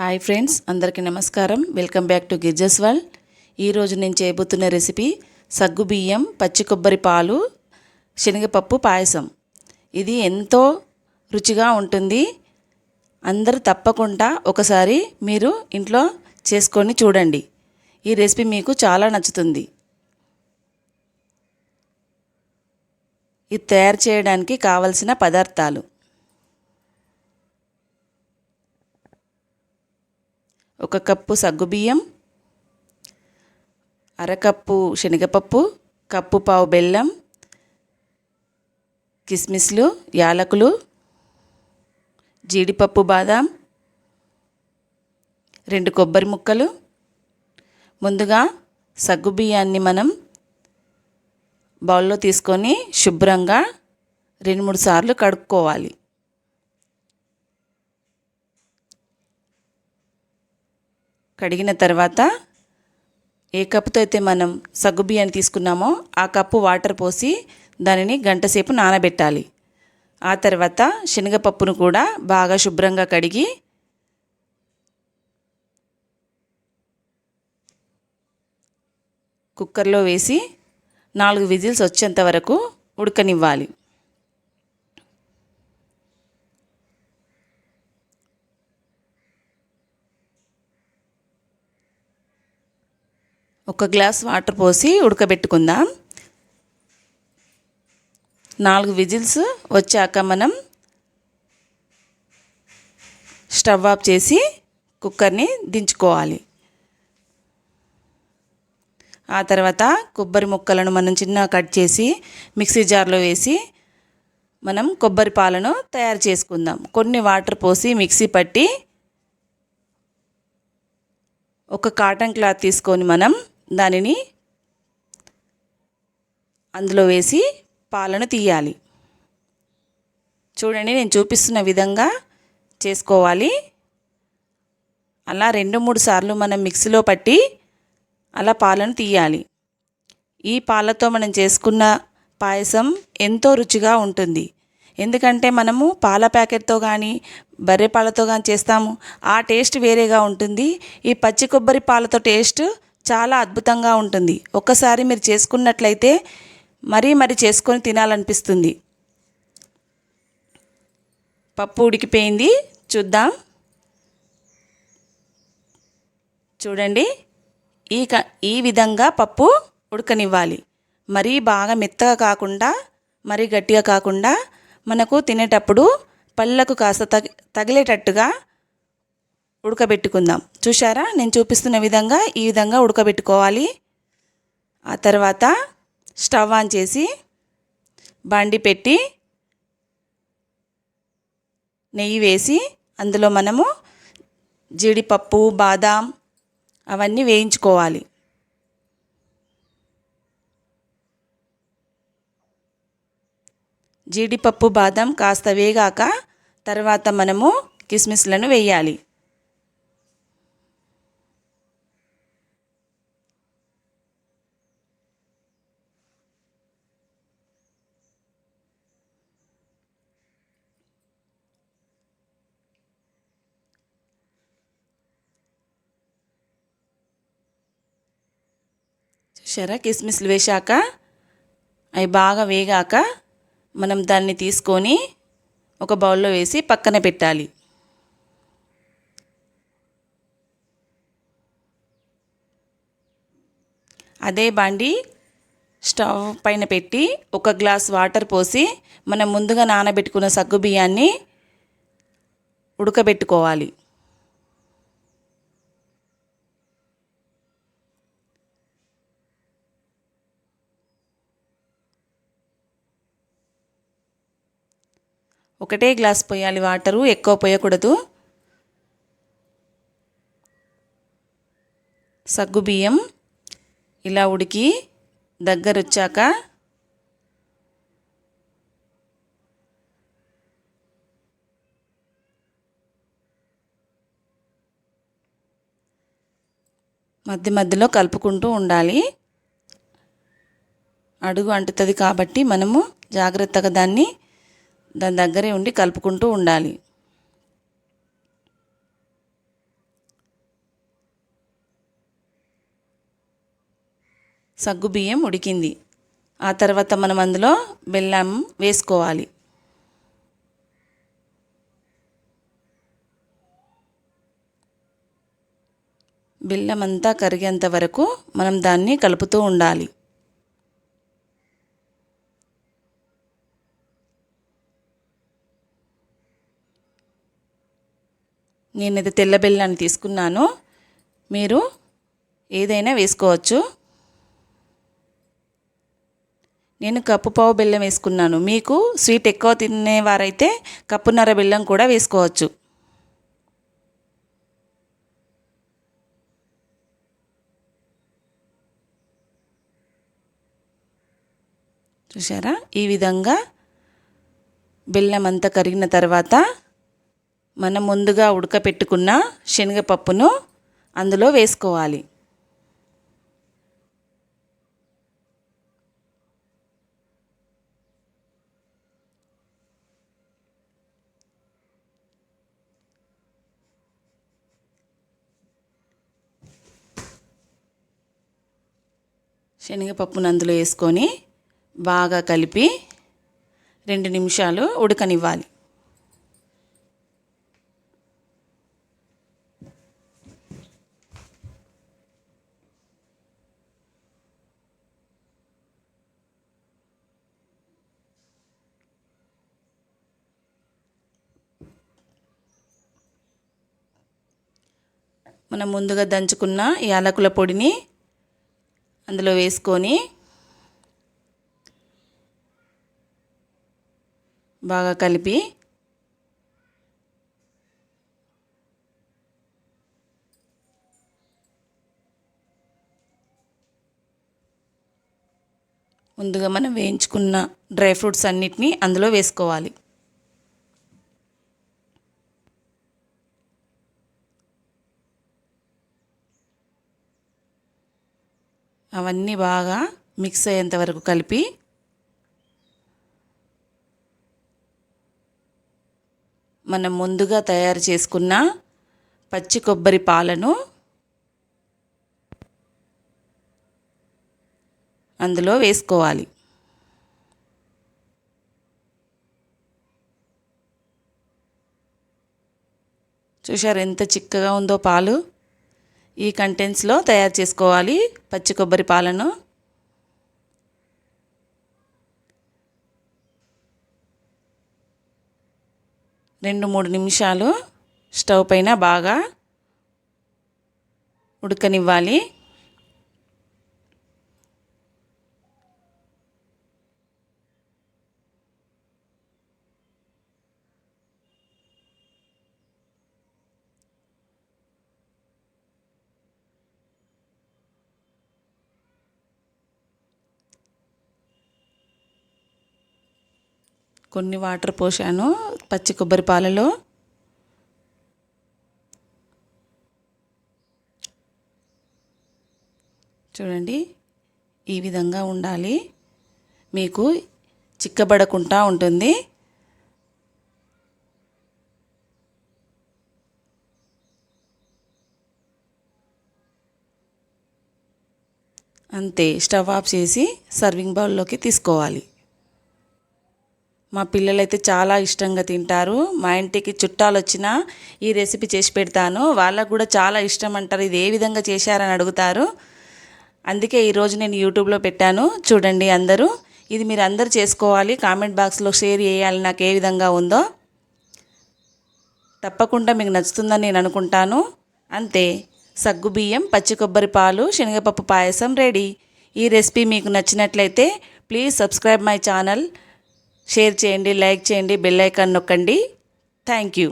Hi friends అందరికీ నమస్కారం. Welcome back to Gijja's world. ఈరోజు నేను చేయబోతున్న రెసిపీ సగ్గు బియ్యం పచ్చి కొబ్బరి పాలు శనగపప్పు పాయసం. ఇది ఎంతో రుచిగా ఉంటుంది. అందరూ తప్పకుండా ఒకసారి మీరు ఇంట్లో చేసుకొని చూడండి. ఈ రెసిపీ మీకు చాలా నచ్చుతుంది. ఇది తయారు చేయడానికి కావలసిన పదార్థాలు. ఒక కప్పు సగ్గుబియ్యం అరకప్పు శనగపప్పు కప్పు పావు బెల్లం కిస్మిస్లు యాలకులు జీడిపప్పు బాదాం రెండు కొబ్బరి ముక్కలు. ముందుగా సగ్గుబియ్యాన్ని మనం బౌల్లో తీసుకొని శుభ్రంగా రెండు మూడు సార్లు కడుక్కోవాలి. కడిగిన తర్వాత ఏ కప్పుతో అయితే మనం సగ్గు బియ్యాన్ని తీసుకున్నామో ఆ కప్పు వాటర్ పోసి దానిని గంట సేపు నానబెట్టాలి. ఆ తర్వాత శనగపప్పును కూడా బాగా శుభ్రంగా కడిగి కుక్కర్లో వేసి నాలుగు విజిల్స్ వచ్చేంత వరకు ఉడకనివ్వాలి. ఒక గ్లాస్ వాటర్ పోసి ఉడకబెట్టుకుందాం. నాలుగు విజిల్స్ వచ్చాక మనం స్టవ్ ఆఫ్ చేసి కుక్కర్ని దించుకోవాలి. ఆ తర్వాత కొబ్బరి ముక్కలను మనం చిన్న కట్ చేసి మిక్సీ జార్లో వేసి మనం కొబ్బరి పాలను తయారు చేసుకుందాం. కొన్ని వాటర్ పోసి మిక్సీ పట్టి ఒక కాటన్ క్లాత్ తీసుకొని మనం దానిని అందులో వేసి పాలను తీయాలి. చూడండి నేను చూపిస్తున్న విధంగా చేసుకోవాలి. అలా రెండు మూడు సార్లు మనం మిక్సీలో పట్టి అలా పాలను తీయాలి. ఈ పాలతో మనం చేసుకున్న పాయసం ఎంతో రుచిగా ఉంటుంది. ఎందుకంటే మనము పాల ప్యాకెట్తో కానీ బర్రె పాలతో కానీ చేస్తాము. ఆ టేస్ట్ వేరేగా ఉంటుంది. ఈ పచ్చి కొబ్బరి పాలతో టేస్ట్ చాలా అద్భుతంగా ఉంటుంది. ఒక్కసారి మీరు చేసుకున్నట్లయితే మరీ మరి చేసుకొని తినాలనిపిస్తుంది. పప్పు ఉడికిపోయింది. చూద్దాం. చూడండి. ఈ క ఈ విధంగా పప్పు ఉడకనివ్వాలి. మరీ బాగా మెత్తగా కాకుండా మరీ గట్టిగా కాకుండా మనకు తినేటప్పుడు పళ్ళకు కాస్త తగి తగిలేటట్టుగా ఉడకబెట్టుకుందాం. చూసారా నేను చూపిస్తున్న విధంగా ఈ విధంగా ఉడకబెట్టుకోవాలి. ఆ తర్వాత స్టవ్ ఆన్ చేసి బండి పెట్టి నెయ్యి వేసి అందులో మనము జీడిపప్పు బాదాం అవన్నీ వేయించుకోవాలి. జీడిపప్పు బాదం కాస్త వేగాక తర్వాత మనము కిస్మిస్లను వేయాలి. చూసారా కిస్మిస్లు వేశాక అవి బాగా వేగాక మనం దాన్ని తీసుకొని ఒక బౌల్లో వేసి పక్కన పెట్టాలి. అదే బాండి స్టవ్ పైన పెట్టి ఒక గ్లాస్ వాటర్ పోసి మనం ముందుగా నానబెట్టుకున్న సగ్గు బియ్యాన్ని ఉడకబెట్టుకోవాలి. ఒకటే గ్లాస్ పోయాలి వాటరు ఎక్కువ పోయకూడదు సగ్గు బియ్యం ఇలా ఉడికి దగ్గర వచ్చాక మధ్య మధ్యలో కలుపుకుంటూ ఉండాలి. అడుగు అంటుతుంది కాబట్టి మనము జాగ్రత్తగా దాన్ని దాని దగ్గరే ఉండి కలుపుకుంటూ ఉండాలి. సగ్గు బియ్యం ఉడికింది. ఆ తర్వాత మనం అందులో బెల్లం వేసుకోవాలి. బెల్లం అంతా కరిగేంత వరకు మనం దాన్ని కలుపుతూ ఉండాలి. నేనైతే తెల్ల బెల్లాన్ని తీసుకున్నాను. మీరు ఏదైనా వేసుకోవచ్చు. నేను కప్పు పావు బెల్లం వేసుకున్నాను. మీకు స్వీట్ ఎక్కువ తినేవారైతే కప్పున్నర బెల్లం కూడా వేసుకోవచ్చు. చూసారా ఈ విధంగా బెల్లం అంతా కరిగిన తర్వాత మనం ముందుగా ఉడకపెట్టుకున్న శనగపప్పును అందులో వేసుకోవాలి. శనగపప్పును అందులో వేసుకొని బాగా కలిపి రెండు నిమిషాలు ఉడకనివ్వాలి. మనం ముందుగా దంచుకున్న యాలకుల పొడిని అందులో వేసుకొని బాగా కలిపి ముందుగా మనం వేయించుకున్న డ్రై ఫ్రూట్స్ అన్నిటినీ అందులో వేసుకోవాలి. అవన్నీ బాగా మిక్స్ అయ్యేంత వరకు కలిపి మనం ముందుగా తయారు చేసుకున్న పచ్చి కొబ్బరి పాలను అందులో వేసుకోవాలి. చూశారు ఎంత చిక్కగా ఉందో పాలు? ఈ కంటెంట్స్లో తయారు చేసుకోవాలి పచ్చి కొబ్బరి పాలను. రెండు మూడు నిమిషాలు స్టవ్ పైన బాగా ఉడకనివ్వాలి. కొన్ని వాటర్ పోసాను పచ్చి కొబ్బరి పాలలో. చూడండి ఈ విధంగా ఉండాలి. మీకు చిక్కబడకుండా ఉంటుంది. అంతే స్టవ్ ఆఫ్ చేసి సర్వింగ్ బౌల్లోకి తీసుకోవాలి. మా పిల్లలైతే చాలా ఇష్టంగా తింటారు. మా ఇంటికి చుట్టాలు వచ్చినా ఈ రెసిపీ చేసి పెడతాను. వాళ్ళకు కూడా చాలా ఇష్టం అంటారు. ఇది ఏ విధంగా చేశారని అడుగుతారు. అందుకే ఈరోజు నేను యూట్యూబ్లో పెట్టాను. చూడండి అందరూ. ఇది మీరు అందరు చేసుకోవాలి. కామెంట్ బాక్స్లో షేర్ చేయాలి నాకు ఏ విధంగా ఉందో. తప్పకుండా మీకు నచ్చుతుందని నేను అనుకుంటాను. అంతే. సగ్గుబియ్యం పచ్చి కొబ్బరి పాలు శనగపప్పు పాయసం రెడీ. ఈ రెసిపీ మీకు నచ్చినట్లయితే please subscribe my channel. Share చేయండి లైక్ చేయండి బెల్ ఐకాన్ నొక్కండి. Thank you